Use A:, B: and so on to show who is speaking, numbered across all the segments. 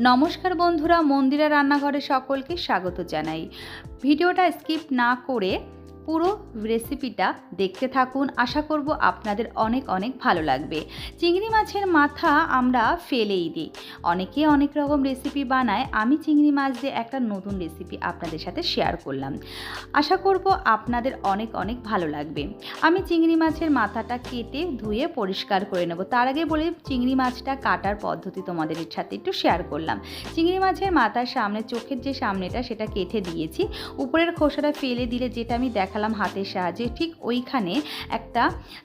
A: নমস্কার বন্ধুরা মন্দিরা রান্নাঘরে সকলকে স্বাগত জানাই। ভিডিওটা স্কিপ না করে পুরো রেসিপিটা দেখতে থাকুন। আশা করব আপনাদের অনেক অনেক ভালো লাগবে। চিংড়ি মাছের মাথা আমরা ফেলেই দিই। অনেকে অনেক রকম রেসিপি বানায়। আমি চিংড়ি মাছ দিয়ে একটা নতুন রেসিপি আপনাদের সাথে শেয়ার করলাম। আশা করব আপনাদের অনেক অনেক ভালো লাগবে। আমি চিংড়ি মাছের মাথাটা কেটে ধুয়ে পরিষ্কার করে নেব। তার আগে বলে চিংড়ি মাছটা কাটার পদ্ধতি তোমাদের সাথে একটু শেয়ার করলাম। চিংড়ি মাছের মাথার সামনে, চোখের যে সামনেটা সেটা কেটে দিয়েছি। উপরের খোসাটা ফেলে দিলে যেটা আমি দেখালাম হাতের সাহায্যে। ঠিক ওইখানে একটা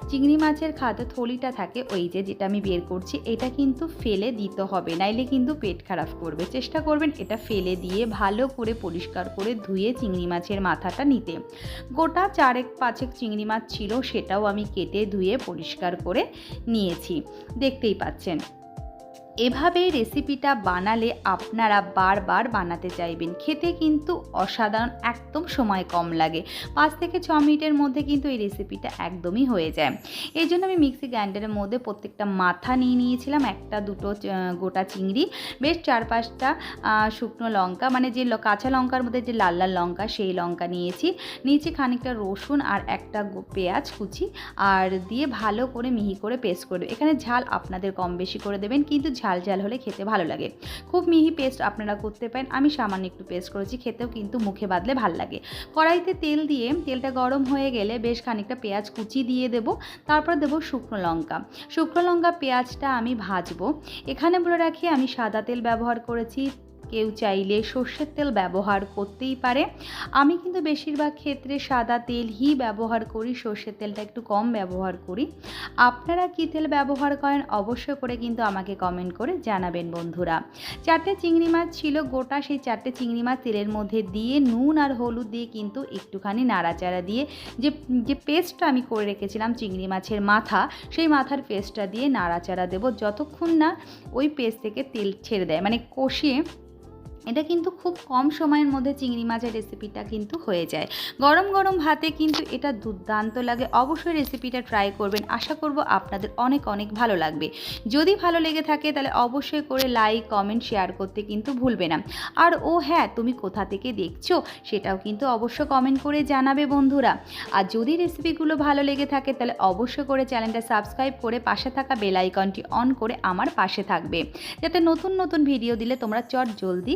A: চিংড়ি মাছের খাদ্য থলিটা থাকে ওই যে যেটা আমি বের করছি, এটা কিন্তু ফেলে দিতে হবে, নাইলে কিন্তু পেট খারাপ করবে। চেষ্টা করবেন এটা ফেলে দিয়ে ভালো করে পরিষ্কার করে ধুয়ে চিংড়ি মাছের মাথাটা নিতে। গোটা চারেক পাঁচেক চিংড়ি মাছ ছিল, সেটাও আমি কেটে ধুয়ে পরিষ্কার করে নিয়েছি। দেখতেই পাচ্ছেন। এভাবে রেসিপিটা বানালে আপনারা বারবার বানাতে চাইবেন। খেতে কিন্তু অসাধারণ, একদম সময় কম লাগে। পাঁচ থেকে ছ মিনিটের মধ্যে কিন্তু এই রেসিপিটা একদমই হয়ে যায়। এই জন্য আমি মিক্সি গ্রাইন্ডারের মধ্যে প্রত্যেকটা মাথা নিয়ে নিয়েছিলাম, একটা, দুটো গোটা চিংড়ি, বেশ চার পাঁচটা শুকনো লঙ্কা মানে যে কাঁচা লঙ্কার মধ্যে যে লাল লাল লঙ্কা, সেই লঙ্কা নিয়েছি। নিয়েছি খানিকটা রসুন আর একটা পেঁয়াজ কুচি, আর দিয়ে ভালো করে মিহি করে পেস্ট করবে এখানে ঝাল আপনাদের কম বেশি করে দেবেন, কিন্তু ঝাল ঝাল ঝাল হলে খেতে ভালো লাগে। খুব মিহি পেস্ট আপনারা করতে পারেন। আমি সামান্য একটু পেস্ট করেছি, খেতেও কিন্তু মুখে বাঁধলে ভালো লাগে। কড়াইতে তেল দিয়ে, তেলটা গরম হয়ে গেলে বেশ খানিকটা পেঁয়াজ কুচি দিয়ে দেব। তারপর দেবো শুকনো লঙ্কা। শুকনো লঙ্কা পেঁয়াজটা আমি ভাজবো। এখানে বলে রাখি, আমি সাদা তেল ব্যবহার করেছি। কেউ চাইলে সর্ষের তেল ব্যবহার করতেই পারে। আমি কিন্তু বেশিরভাগ ক্ষেত্রে সাদা তেলই ব্যবহার করি, সর্ষের তেলটা একটু কম ব্যবহার করি। আপনারা কী তেল ব্যবহার করেন অবশ্যই করে কিন্তু আমাকে কমেন্ট করে জানাবেন বন্ধুরা। চারটে চিংড়ি মাছ ছিল, গোটা সেই চারটে চিংড়ি মাছ তেলের মধ্যে দিয়ে নুন আর হলুদ দিয়ে কিন্তু একটুখানি নাড়াচাড়া দিয়ে যে যে পেস্টটা আমি করে রেখেছিলাম চিংড়ি মাছের মাথা, সেই মাথার পেস্টটা দিয়ে নাড়াচাড়া দেবো। যতক্ষণ না ওই পেস্ট থেকে তেল ছেড়ে দেয় মানে কষিয়ে এটা কিন্তু খুব কম সময়ের মধ্যে চিংড়ি মাছের রেসিপিটা কিন্তু হয়ে যায়। গরম গরম ভাতে কিন্তু এটা দুর্দান্ত লাগে। অবশ্যই রেসিপিটা ট্রাই করবেন। আশা করব আপনাদের অনেক অনেক ভালো লাগবে। যদি ভালো লেগে থাকে তাহলে অবশ্যই করে লাইক কমেন্ট শেয়ার করতে কিন্তু ভুলবে না। আর ও হ্যাঁ তুমি কোথা থেকে দেখছ সেটাও কিন্তু অবশ্য কমেন্ট করে জানাবে বন্ধুরা। আর যদি রেসিপিগুলো ভালো লেগে থাকে তাহলে অবশ্যই করে চ্যানেলটা সাবস্ক্রাইব করে পাশে থাকা বেল আইকনটি অন করে আমার পাশে থাকবে। যাতে নতুন নতুন ভিডিও দিলে তোমরা চট জলদি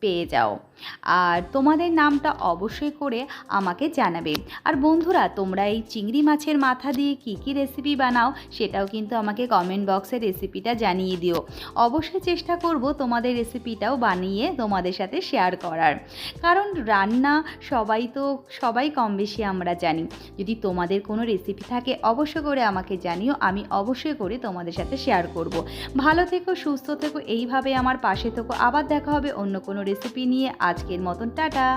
A: পেয়ে যাও। আর তোমাদের নামটা অবশ্যই করে আমাকে জানাবে। আর বন্ধুরা, তোমরা এই চিংড়ি মাছের মাথা দিয়ে কী কী রেসিপি বানাও, সেটাও কিন্তু আমাকে কমেন্ট বক্সে রেসিপিটা জানিয়ে দিও। অবশ্যই চেষ্টা করব তোমাদের রেসিপিটাও বানিয়ে তোমাদের সাথে শেয়ার করার। কারণ রান্না সবাই তো, সবাই কম বেশি আমরা জানি। যদি তোমাদের কোনো রেসিপি থাকে, অবশ্যই করে আমাকে জানিও, আমি অবশ্যই করে তোমাদের সাথে শেয়ার করব। ভালো থেকো, সুস্থ থেকো, এইভাবে আমার পাশে থেকো। আবার দেখা হবে অন্য কোনো রেসিপি নিয়ে আজকের মতন টাটা।